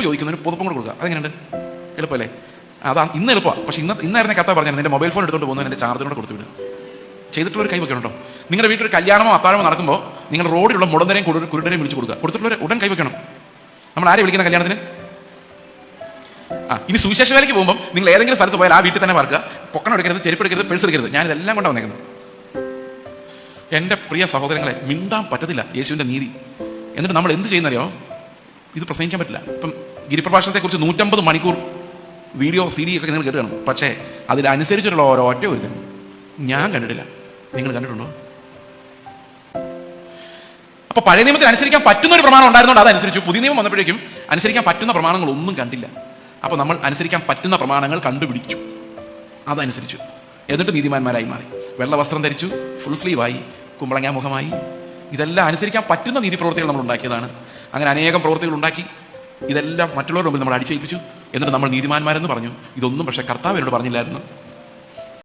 പുതപ്പ് ചോദിക്കുന്നതിന് പുതപ്പും കൂടെ കൊടുക്കുക. അതെങ്ങനെയുണ്ട്? എളുപ്പമല്ലേ? അതാ ഇന്ന് എളുപ്പമാണ് പക്ഷെ ഇന്ന് ഇന്നായിരുന്നു കഥ പറഞ്ഞത് നിന്റെ മൊബൈൽ ഫോൺ എടുത്തുകൊണ്ട് പോകുന്നത് എന്റെ ചാർജറിനോട് കൊടുത്തു വിടുക ചെയ്തിട്ടുള്ള ഒരു കൈ വെക്കണം നിങ്ങളുടെ വീട്ടിൽ ഒരു കല്യാണമോ അത്താഴമോ നടക്കുമ്പോൾ നിങ്ങൾ റോഡിലുള്ള മുടന്തരെയും കുരു കുരുടരെയും വിളിച്ചു കൊടുക്കുക. കൊടുത്തിട്ടുള്ളവരെ ഉടൻ കൈ വെക്കണം. നമ്മൾ ആരെ വിളിക്കുന്ന കല്യാണത്തിന്? ആ ഇനി സുവിശേഷ വേലയ്ക്ക് പോകുമ്പോൾ നിങ്ങൾ ഏതെങ്കിലും സ്ഥലത്ത് പോയാൽ ആ വീട്ടിൽ തന്നെ പാർക്കുക. പൊക്കണം എടുക്കരുത് ചെരുപ്പ് എടുക്കരുത് പേഴ്സ് എടുക്കരുത്. ഞാൻ ഇതെല്ലാം കൊണ്ടാണ് വന്നേക്കുന്നത്. എന്റെ പ്രിയ സഹോദരങ്ങളെ മിണ്ടാൻ പറ്റത്തില്ല യേശുവിന്റെ നീതി. എന്നിട്ട് നമ്മൾ എന്ത് ചെയ്യുന്നറിയോ? ഇത് പ്രസംഗിക്കാൻ പറ്റില്ല. ഇപ്പം ഗിരിപ്രഭാഷണത്തെക്കുറിച്ച് നൂറ്റമ്പത് മണിക്കൂർ വീഡിയോ സി ഡി ഒക്കെ നിങ്ങൾ കേട്ട് കാണും പക്ഷേ അതിലനുസരിച്ചുള്ള ഓരോ ഒറ്റ ഒരുത്തൻ. ഞാൻ കണ്ടിട്ടില്ല. നിങ്ങൾ കണ്ടിട്ടുണ്ടോ? അപ്പൊ പഴയ നിയമത്തിൽ അനുസരിക്കാൻ പറ്റുന്ന ഒരു പ്രമാണം ഉണ്ടായിരുന്നോണ്ട് അതനുസരിച്ചു. പുതിയ നിയമം വന്നപ്പോഴേക്കും അനുസരിക്കാൻ പറ്റുന്ന പ്രമാണങ്ങൾ ഒന്നും കണ്ടില്ല. അപ്പൊ നമ്മൾ അനുസരിക്കാൻ പറ്റുന്ന പ്രമാണങ്ങൾ കണ്ടുപിടിച്ചു. അതനുസരിച്ചു. എന്നിട്ട് നീതിമാന്മാരായി മാറി. വെള്ള വസ്ത്രം ധരിച്ചു ഫുൾ സ്ലീവായി കുമ്പളങ്ങാ മുഖമായി ഇതെല്ലാം അനുസരിക്കാൻ പറ്റുന്ന നീതി പ്രവൃത്തികൾ നമ്മൾ ഉണ്ടാക്കിയതാണ്. അങ്ങനെ അനേകം പ്രവൃത്തികൾ ഉണ്ടാക്കി. ഇതെല്ലാം മറ്റുള്ളവരുടെ മുമ്പിൽ നമ്മൾ അടിച്ചേൽപ്പിച്ചു. എന്നിട്ട് നമ്മൾ നീതിമാന്മാരെന്ന് പറഞ്ഞു. ഇതൊന്നും പക്ഷേ കർത്താവ് എന്നോട് പറഞ്ഞില്ലായിരുന്നു.